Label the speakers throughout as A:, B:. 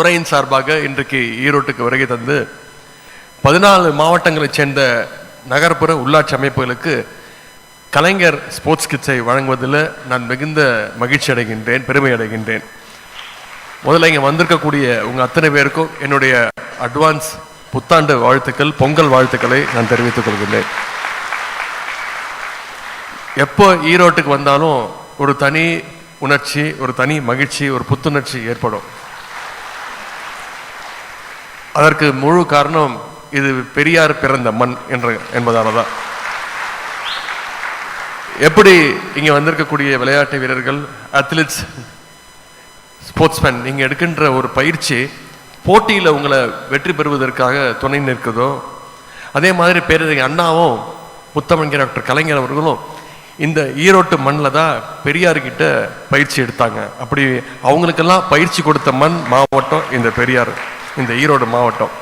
A: துறையின் சார்பாக இன்றைக்கு ஈரோட்டுக்கு வருகை தந்து பதினாலு மாவட்டங்களைச் சேர்ந்த நகர்ப்புற உள்ளாட்சி அமைப்புகளுக்கு கலைஞர் ஸ்போர்ட்ஸ் கிட்ஸை வழங்குவதில் நான் மிகுந்த மகிழ்ச்சி அடைகின்றேன் பெருமை அடைகின்றேன். முதல்ல இங்கே வந்திருக்கக்கூடிய உங்கள் அத்தனை பேருக்கும் என்னுடைய அட்வான்ஸ் புத்தாண்டு வாழ்த்துக்கள் பொங்கல் வாழ்த்துக்களை நான் தெரிவித்துக் கொள்கின்றேன். எப்போ ஈரோட்டுக்கு வந்தாலும் ஒரு தனி உணர்ச்சி ஒரு தனி மகிழ்ச்சி ஒரு புத்துணர்ச்சி ஏற்படும். அதற்கு முழு காரணம் இது பெரியார் பிறந்த மண் என்ற என்பதால தான் எப்படி இங்கே வந்திருக்கக்கூடிய விளையாட்டு வீரர்கள் அத்லெட்ஸ் ஸ்போர்ட்ஸ்மேன் நீங்கள் எடுக்கின்ற ஒரு பயிற்சி போட்டியில் உங்களை வெற்றி பெறுவதற்காக துணை நிற்குதோ அதே மாதிரி பேரறிஞர் அண்ணாவும் முத்தமிழ் டாக்டர் கலைஞர் அவர்களும் இந்த ஈரோட்டு மண்ணில் தான் பெரியார்கிட்ட பயிற்சி எடுத்தாங்க. அப்படி அவங்களுக்கெல்லாம் பயிற்சி கொடுத்த மண் மாவட்டம் இந்த பெரியார். இந்த ஈரோடு மாவட்டம்.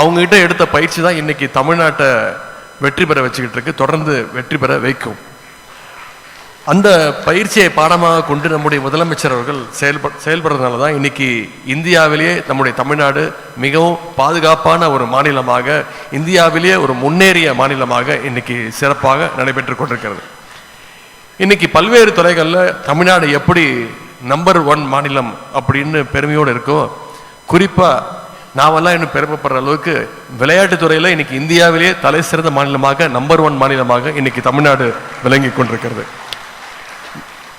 A: அவங்ககிட்ட எடுத்த பயிற்சி தான் இன்னைக்கு தமிழ்நாட்டை வெற்றி பெற வச்சுக்கிட்டு இருக்கு. தொடர்ந்து வெற்றி பெற வைக்கும். அந்த பயிற்சியை பாடமாக கொண்டு நம்முடைய முதலமைச்சர் அவர்கள் செயல்ப செயல்படுறதுனால தான் இன்னைக்கு இந்தியாவிலேயே நம்முடைய தமிழ்நாடு மிகவும் பாதுகாப்பான ஒரு மாநிலமாக இந்தியாவிலேயே ஒரு முன்னேறிய மாநிலமாக இன்னைக்கு சிறப்பாக நடைபெற்று கொண்டிருக்கிறது. இன்னைக்கு பல்வேறு துறைகளில் தமிழ்நாடு எப்படி நம்பர் ஒன் மாநிலம் அப்படின்னு பெருமையோடு இருக்கோ குறிப்பாக நாமெல்லாம் இன்னும் பெருமைப்படுற அளவுக்கு விளையாட்டுத் துறையில் இன்னைக்கு இந்தியாவிலேயே தலை சிறந்த மாநிலமாக நம்பர் ஒன் மாநிலமாக இன்னைக்கு தமிழ்நாடு விளங்கி கொண்டிருக்கிறது.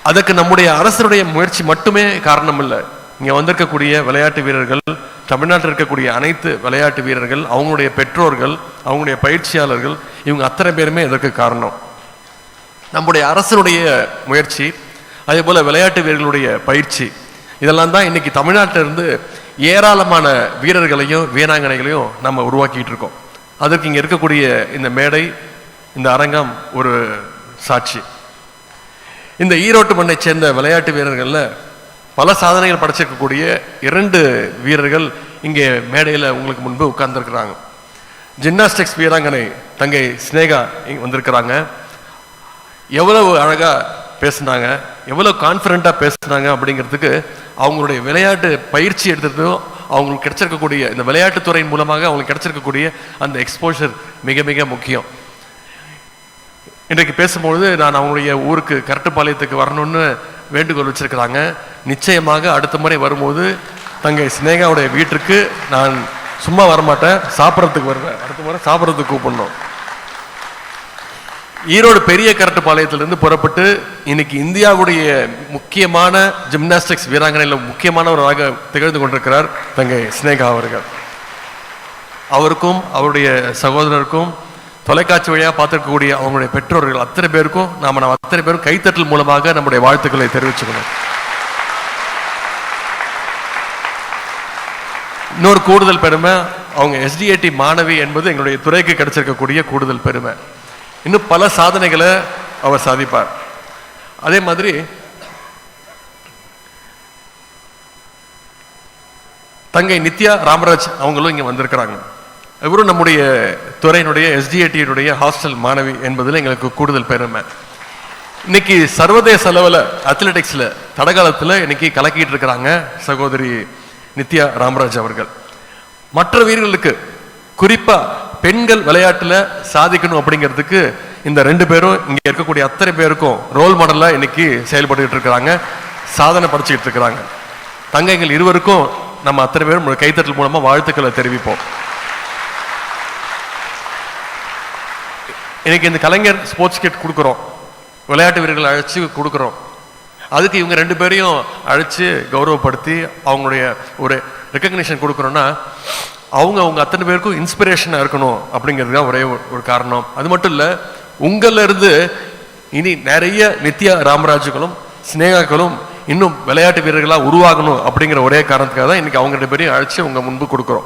A: அதுக்கு நம்முடைய அரசருடைய முயற்சி மட்டுமே காரணம் இல்லை. இங்கே வந்திருக்கக்கூடிய விளையாட்டு வீரர்கள் தமிழ்நாட்டில் இருக்கக்கூடிய அனைத்து விளையாட்டு வீரர்கள் அவங்களுடைய பெற்றோர்கள் அவங்களுடைய பயிற்சியாளர்கள் இவங்க அத்தனை பேருமே இதற்கு காரணம். நம்முடைய அரசனுடைய முயற்சி அதே போல் விளையாட்டு வீரர்களுடைய பயிற்சி இதெல்லாம் தான் இன்னைக்கு தமிழ்நாட்டிலிருந்து ஏராளமான வீரர்களையும் வீராங்கனைகளையும் நம்ம உருவாக்கிட்டு இருக்கோம். அதுக்கு இங்கே இருக்கக்கூடிய இந்த மேடை இந்த அரங்கம் ஒரு சாட்சி. இந்த ஈரோட்டு மண்ணை சேர்ந்த விளையாட்டு வீரர்களில் பல சாதனைகள் படைச்சிருக்கக்கூடிய இரண்டு வீரர்கள் இங்கே மேடையில் உங்களுக்கு முன்பு உட்கார்ந்துருக்கிறாங்க. ஜிம்னாஸ்டிக்ஸ் வீராங்கனை தங்கை ஸ்னேகா வந்திருக்கிறாங்க. எவ்வளவு அழகாக பேசுனாங்க. எவ்வளோ கான்ஃபிடண்ட்டாக பேசுனாங்க அப்படிங்கிறதுக்கு அவங்களுடைய விளையாட்டு பயிற்சி எடுத்ததும் அவங்களுக்கு கிடைச்சிருக்கக்கூடிய இந்த விளையாட்டுத்துறையின் மூலமாக அவங்களுக்கு கிடைச்சிருக்கக்கூடிய அந்த எக்ஸ்போஷர் மிக மிக முக்கியம். இன்றைக்கு பேசும்பொழுது நான் அவங்களுடைய ஊருக்கு கரட்டுப்பாளையத்துக்கு வரணும்னு வேண்டுகோள் வச்சுருக்கிறாங்க. நிச்சயமாக அடுத்த முறை வரும்போது தங்கை சினேகாவுடைய வீட்டுக்கு நான் சும்மா வரமாட்டேன். சாப்பிட்றதுக்கு வருவேன். அடுத்த முறை சாப்பிட்றதுக்கு கூப்பிடணும். ஈரோடு பெரிய கரட்டுப்பாளையத்திலிருந்து புறப்பட்டு இன்னைக்கு இந்தியாவுடைய முக்கியமான ஜிம்னாஸ்டிக்ஸ் வீராங்கனையில் முக்கியமானவராக திகழ்ந்து கொண்டிருக்கிறார் தங்கை சினேகா அவர்கள். அவருக்கும் அவருடைய சகோதரருக்கும் தொலைக்காட்சி வழியாக பார்த்துருக்கக்கூடிய அவங்களுடைய பெற்றோர்கள் அத்தனை பேருக்கும் நாம் நம்ம அத்தனை பேரும் கைத்தட்டல் மூலமாக நம்முடைய வாழ்த்துக்களை தெரிவிச்சுக்கணும். இன்னொரு கூடுதல் பெருமை அவங்க எஸ்டிஏடி மாணவி என்பது எங்களுடைய துறைக்கு கிடைச்சிருக்கக்கூடிய கூடுதல் பெருமை. இன்னும் பல சாதனைகளை அவர் சாதிப்பார். அதே மாதிரி தங்கை நித்யா ராமராஜ் அவங்களும் இங்கே வந்திருக்கிறாங்க. இவரும் நம்முடைய துறையினுடைய எஸ்டிஏடியினுடைய ஹாஸ்டல் மாணவி என்பதில் எங்களுக்கு கூடுதல் பெருமை. இன்னைக்கு சர்வதேச அளவில் அத்லெட்டிக்ஸில் தடகாலத்தில் இன்னைக்கு கலக்கிட்டு இருக்கிறாங்க சகோதரி நித்யா ராமராஜ் அவர்கள். மற்ற வீரர்களுக்கு குறிப்பாக பெண்கள் விளையாட்டில் சாதிக்கணும் அப்படிங்கிறதுக்கு இந்த ரெண்டு பேரும் இங்கே இருக்கக்கூடிய அத்தனை பேருக்கும் ரோல் மாடலாக இன்னைக்கு செயல்பட்டுக்கிட்டு இருக்கிறாங்க. சாதனை படிச்சுக்கிட்டு இருக்கிறாங்க. தங்கைகள் இருவருக்கும் நம்ம அத்தனை பேரும் கைத்தட்டல் மூலமாக வாழ்த்துக்களை தெரிவிப்போம். இன்னைக்கு இந்த கலைஞர் ஸ்போர்ட்ஸ் கிட் கொடுக்குறோம். விளையாட்டு வீரர்கள் அழைச்சி கொடுக்குறோம். அதுக்கு இவங்க ரெண்டு பேரையும் அழைச்சி கௌரவப்படுத்தி அவங்களுடைய ஒரு ரெக்கக்னிஷன் கொடுக்குறோன்னா அவங்க அவங்க அத்தனை பேருக்கும் இன்ஸ்பிரேஷனாக இருக்கணும் அப்படிங்கிறது தான் ஒரே ஒரு- காரணம். அது மட்டும் இல்லை உங்கள்லேருந்து இனி நிறைய நித்யா ராமராஜுகளும் சினேகாக்களும் இன்னும் விளையாட்டு வீரர்களாக உருவாகணும் அப்படிங்கிற ஒரே காரணத்துக்காக தான் இன்றைக்கி அவங்க ரெண்டு பேரையும் அழைச்சி உங்கள் முன்பு கொடுக்குறோம்.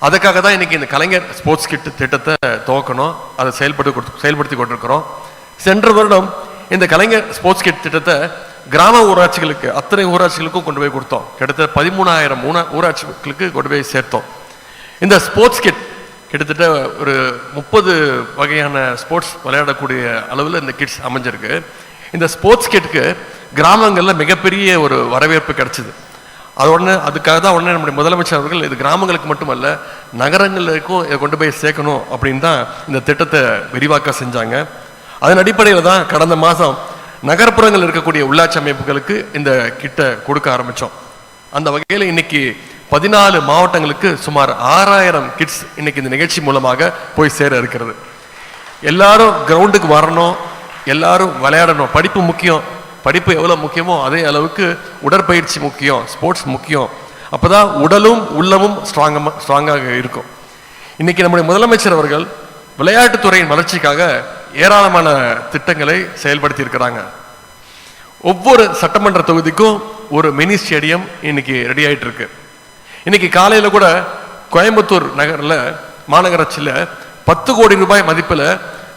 A: அதுக்காக தான் இன்றைக்கி இந்த கலைஞர் ஸ்போர்ட்ஸ் கிட் திட்டத்தை துவக்கணும். அதை செயல்பட்டு கொடுத்து- செயல்படுத்தி கொண்டிருக்கிறோம். சென்ற வருடம் இந்த கலைஞர் ஸ்போர்ட்ஸ் கிட் திட்டத்தை கிராம ஊராட்சிகளுக்கு அத்தனை ஊராட்சிகளுக்கும் கொண்டு போய் கொடுத்தோம். கிட்டத்தட்ட பதிமூணாயிரம் ஊனா ஊராட்சிகளுக்கு கொண்டு போய் சேர்த்தோம். இந்த ஸ்போர்ட்ஸ் கிட் கிட்டத்தட்ட ஒரு முப்பது வகையான ஸ்போர்ட்ஸ் விளையாடக்கூடிய அளவில் இந்த கிட்ஸ் அமைஞ்சிருக்கு. இந்த ஸ்போர்ட்ஸ் கிட்டுக்கு கிராமங்களில் மிகப்பெரிய ஒரு வரவேற்பு கிடைச்சிது. அது உடனே அதுக்காக தான் உடனே நம்முடைய முதலமைச்சர் அவர்கள் இது கிராமங்களுக்கு மட்டுமல்ல நகரங்களுக்கும் இதை கொண்டு போய் சேர்க்கணும் அப்படின்னு தான் இந்த திட்டத்தை விரிவாக்க செஞ்சாங்க. அதன் அடிப்படையில் தான் கடந்த மாதம் நகர்ப்புறங்கள் இருக்கக்கூடிய உள்ளாட்சி அமைப்புகளுக்கு இந்த கிட்ட கொடுக்க ஆரம்பித்தோம் அந்த வகையில் இன்னைக்கு பதினாலு மாவட்டங்களுக்கு சுமார் ஆறாயிரம் கிட்ஸ் இன்னைக்கு இந்த நிகழ்ச்சி மூலமாக போய் சேர இருக்கிறது. எல்லாரும் கிரவுண்டுக்கு வரணும் எல்லாரும் விளையாடணும். படிப்பு முக்கியம். படிப்பு எவ்வளோ முக்கியமோ அதே அளவுக்கு உடற்பயிற்சி முக்கியம் ஸ்போர்ட்ஸ் முக்கியம். அப்பதான் உடலும் உள்ளமும் ஸ்ட்ராங்கமாக ஸ்ட்ராங்காக இருக்கும். இன்னைக்கு நம்முடைய முதலமைச்சர் அவர்கள் விளையாட்டுத்துறையின் வளர்ச்சிக்காக ஏராளமான திட்டங்களை செயல்படுத்தி இருக்கிறாங்க ஒவ்வொரு சட்டமன்ற தொகுதிக்கும் ஒரு மினி ஸ்டேடியம் இன்னைக்கு ரெடி ஆயிட்டு இருக்கு இன்னைக்கு காலையில கூட கோயம்புத்தூர் நகரில் மாநகராட்சியில் பத்து கோடி ரூபாய் மதிப்பில்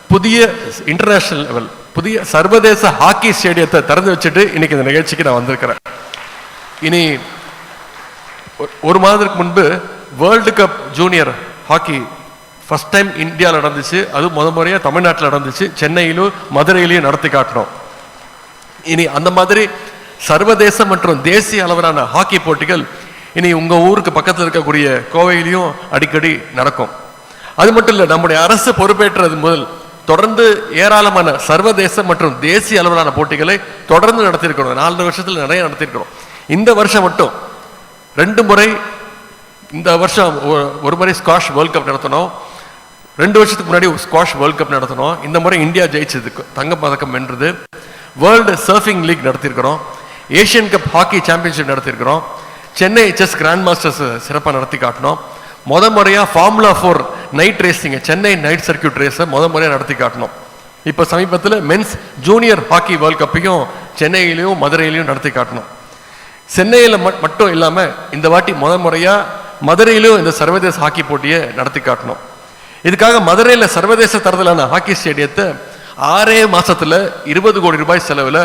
A: புதிய இன்டர்நேஷனல் லெவல் புதிய சர்வதேச ஹாக்கி ஸ்டேடியத்தை திறந்து வச்சுட்டு இன்னைக்கு இந்த நிகழ்ச்சிக்கு நான் வந்திருக்கிறேன். இனி ஒரு மாதத்துக்கு முன்பு world cup junior hockey first time இந்தியாவில் நடந்துச்சு அது முத முறையாக தமிழ்நாட்டில் நடந்துச்சு சென்னையிலும் மதுரையிலையும் நடத்தி காட்டினோம் இனி அந்த மாதிரி சர்வதேச மற்றும் தேசிய அளவிலான ஹாக்கி போட்டிகள் இனி உங்கள் ஊருக்கு பக்கத்தில் இருக்கக்கூடிய கோவையிலையும் அடிக்கடி நடக்கும். அது மட்டும் இல்லை நம்முடைய அரசு பொறுப்பேற்றது முதல் தொடர்ந்து ஏராளமான சர்வதேச மற்றும் தேசிய அளவிலான போட்டிகளை தொடர்ந்து நடத்தியிருக்கிறோம். நாலு வருஷத்தில் நிறைய நடத்தியிருக்கிறோம். இந்த வருஷம் மட்டும் ரெண்டு முறை இந்த வருஷம் ஒ- ஒரு முறை ஸ்காஷ் வேர்ல்ட் கப் நடத்தினோம். ரெண்டு வருஷத்துக்கு முன்னாடி ஸ்குவாஷ் வேர்ல்ட் கப் நடத்தினோம். இந்த முறை இந்தியா ஜெயிச்சது தங்கப் பதக்கம் வென்றது. வேர்ல்டு சர்ஃபிங் லீக் நடத்தியிருக்கிறோம். ஏஷியன் கப் ஹாக்கி சாம்பியன்ஷிப் நடத்தியிருக்கிறோம். சென்னை செஸ் கிராண்ட் மாஸ்டர்ஸ் சிறப்பாக நடத்தி காட்டினோம். முத முறையாக formula four night racing Chennai night circuit ரேஸை முத முறையாக நடத்தி காட்டினோம். இப்போ சமீபத்தில் மென்ஸ் ஜூனியர் ஹாக்கி வேர்ல்ட் கப்பையும் சென்னையிலையும் மதுரையிலையும் நடத்தி காட்டினோம். சென்னையில் மட்டும் இல்லாமல் இந்த வாட்டி முத முறையாக மதுரையிலும் இந்த சர்வதேச ஹாக்கி போட்டியை நடத்தி காட்டணும் இதுக்காக மதுரையில் சர்வதேச தரத்திலான ஹாக்கி ஸ்டேடியத்தை ஆறே மாதத்தில் இருபது கோடி ரூபாய் செலவில்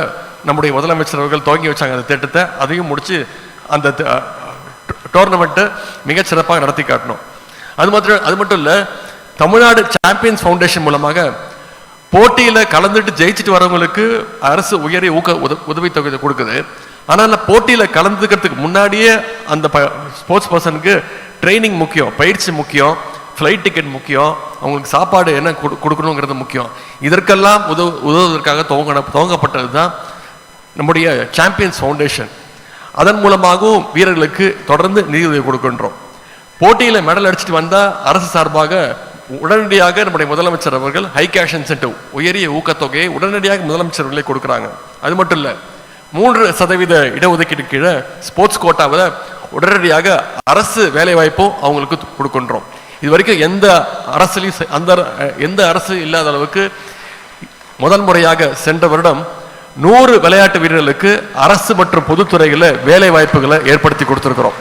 A: நம்முடைய முதலமைச்சர் அவர்கள் துவங்கி வச்சாங்க. அந்த திட்டத்தை அதையும் முடித்து அந்த டோர்னமெண்ட்டை மிகச்சிறப்பாக நடத்தி காட்டணும். அது மட்டும் அது மட்டும் இல்லை தமிழ்நாடு சாம்பியன்ஸ் ஃபவுண்டேஷன் மூலமாக போட்டியில் கலந்துட்டு ஜெயிச்சுட்டு வரவங்களுக்கு அரசு உயரிய ஊக்க உத உதவித்தொகை கொடுக்குது. ஆனால் அந்த கலந்துக்கிறதுக்கு முன்னாடியே அந்த ஸ்போர்ட்ஸ் பர்சனுக்கு ட்ரைனிங் முக்கியம் பயிற்சி முக்கியம். ஃப்ளைட் டிக்கெட் முக்கியம் அவங்களுக்கு சாப்பாடு என்ன கொடு- கொடுக்கணுங்கிறது முக்கியம். இதற்கெல்லாம் உதவு உதவுவதற்காக துவங்கின துவங்கப்பட்டது தான் நம்முடைய சாம்பியன்ஸ் ஃபவுண்டேஷன் அதன் மூலமாகவும் வீரர்களுக்கு தொடர்ந்து நிதியுதவி கொடுக்கின்றோம். போட்டியில் மெடல் அடிச்சுட்டு வந்தால் அரசு சார்பாக உடனடியாக நம்முடைய முதலமைச்சர் அவர்கள் ஹை கேஷ் இன்சென்டிவ் உயரிய ஊக்கத்தொகையை உடனடியாக முதலமைச்சர் அவர்களே கொடுக்குறாங்க. அது மட்டும் இல்லை மூன்று சதவீத இடஒதுக்கீடு கீழே ஸ்போர்ட்ஸ் கோட்டாவில் உடனடியாக அரசு வேலைவாய்ப்பும் அவங்களுக்கு கொடுக்கின்றோம். இது வரைக்கும் எந்த அரசுலையும் செ- அந்த எந்த அரசு இல்லாத அளவுக்கு முதல் முறையாக சென்ற வருடம் நூறு விளையாட்டு வீரர்களுக்கு அரசு மற்றும் பொதுத்துறைகளில் வேலை வாய்ப்புகளை ஏற்படுத்தி கொடுத்துருக்குறோம்.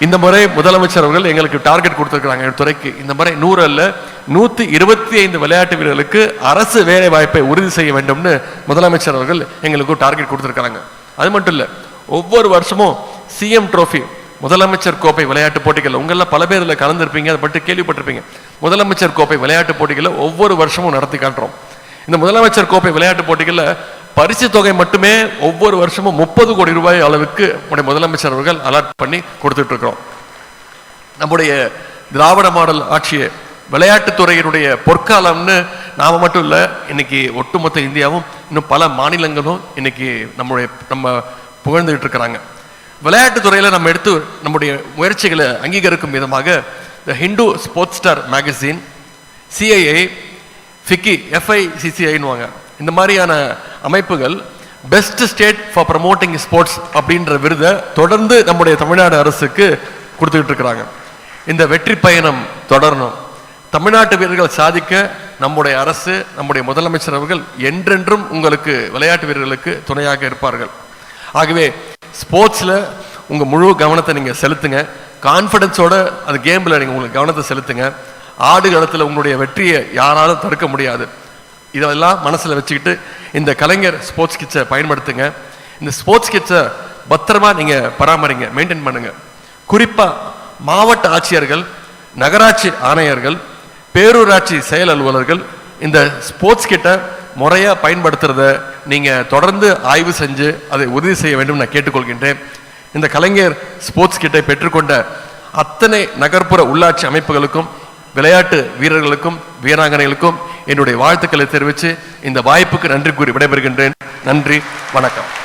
A: இந்த முறை முதலமைச்சர் அவர்கள் எங்களுக்கு டார்கெட் கொடுத்துருக்குறாங்க என் துறைக்கு. இந்த முறை நூறு அல்ல நூற்றி இருபத்தி ஐந்து விளையாட்டு வீரர்களுக்கு அரசு வேலை வாய்ப்பை உறுதி செய்ய வேண்டும்னு முதலமைச்சர் அவர்கள் எங்களுக்கு டார்கெட் கொடுத்துருக்குறாங்க. அது மட்டும் இல்லை ஒவ்வொரு வருஷமும் சிஎம் ட்ரோஃபி முதலமைச்சர் கோப்பை விளையாட்டு போட்டிகள் உங்களில் பல பேர் இதில் கலந்துருப்பீங்க அதை பற்றி கேள்விப்பட்டிருப்பீங்க. முதலமைச்சர் கோப்பை விளையாட்டு போட்டிகளை ஒவ்வொரு வருஷமும் நடத்தி காட்டுறோம் இந்த முதலமைச்சர் கோப்பை விளையாட்டு போட்டிகளில் பரிசு தொகை மட்டுமே ஒவ்வொரு வருஷமும் முப்பது கோடி ரூபாய் அளவுக்கு நம்முடைய முதலமைச்சர் அவர்கள் அலாட் பண்ணி கொடுத்துட்டு இருக்கிறோம் நம்முடைய திராவிட மாடல் ஆட்சியை விளையாட்டுத்துறையினுடைய பொற்காலம்னு நாம் மட்டும் இல்லை இன்னைக்கு ஒட்டுமொத்த இந்தியாவும் இன்னும் பல மாநிலங்களும் இன்னைக்கு நம்முடைய நம்ம புகழ்ந்துகிட்டு இருக்கிறாங்க விளையாட்டுத்துறையில் நம்ம எடுத்து நம்முடைய முயற்சிகளை அங்கீகரிக்கும் விதமாக the Hindu sports star magazine CII FICCI எஃப்ஐசிசிஐன்னுவாங்க இந்த மாதிரியான அமைப்புகள் best state for promoting sports அப்படின்ற விருதை தொடர்ந்து நம்முடைய தமிழ்நாடு அரசுக்கு கொடுத்துக்கிட்டு இருக்கிறாங்க. இந்த வெற்றி பயணம் தொடரணும். தமிழ்நாட்டு வீரர்கள் சாதிக்க நம்முடைய அரசு நம்முடைய முதலமைச்சர் அவர்கள் என்றென்றும் உங்களுக்கு விளையாட்டு வீரர்களுக்கு துணையாக இருப்பார்கள். ஆகவே ஸ்போர்ட்ஸில் உங்கள் முழு கவனத்தை நீங்கள் செலுத்துங்க. கான்ஃபிடென்ஸோட அந்த கேமில் நீங்கள் உங்களுக்கு கவனத்தை செலுத்துங்க. ஆடு களத்தில் உங்களுடைய வெற்றியை யாராலும் தடுக்க முடியாது. இதெல்லாம் மனசில் வச்சுக்கிட்டு இந்த கலைஞர் ஸ்போர்ட்ஸ் கிட்ஸை பயன்படுத்துங்க. இந்த ஸ்போர்ட்ஸ் கிட்ஸை பத்திரமா நீங்கள் பராமரிங்க மெயின்டைன் பண்ணுங்கள் குறிப்பாக மாவட்ட ஆட்சியர்கள் நகராட்சி ஆணையர்கள் பேரூராட்சி செயல் அலுவலர்கள் இந்த ஸ்போர்ட்ஸ் கிட்ட முறையாக பயன்படுத்துகிறத நீங்கள் தொடர்ந்து ஆய்வு செஞ்சு அதை உறுதி செய்ய வேண்டும் நான் கேட்டுக்கொள்கின்றேன். இந்த கலைஞர் ஸ்போர்ட்ஸ் கிட்டை பெற்றுக்கொண்ட அத்தனை நகர்ப்புற உள்ளாட்சி அமைப்புகளுக்கும் விளையாட்டு வீரர்களுக்கும் வீராங்கனைகளுக்கும் என்னுடைய வாழ்த்துக்களை தெரிவித்து இந்த வாய்ப்புக்கு நன்றி கூறி விடைபெறுகின்றேன். நன்றி வணக்கம்.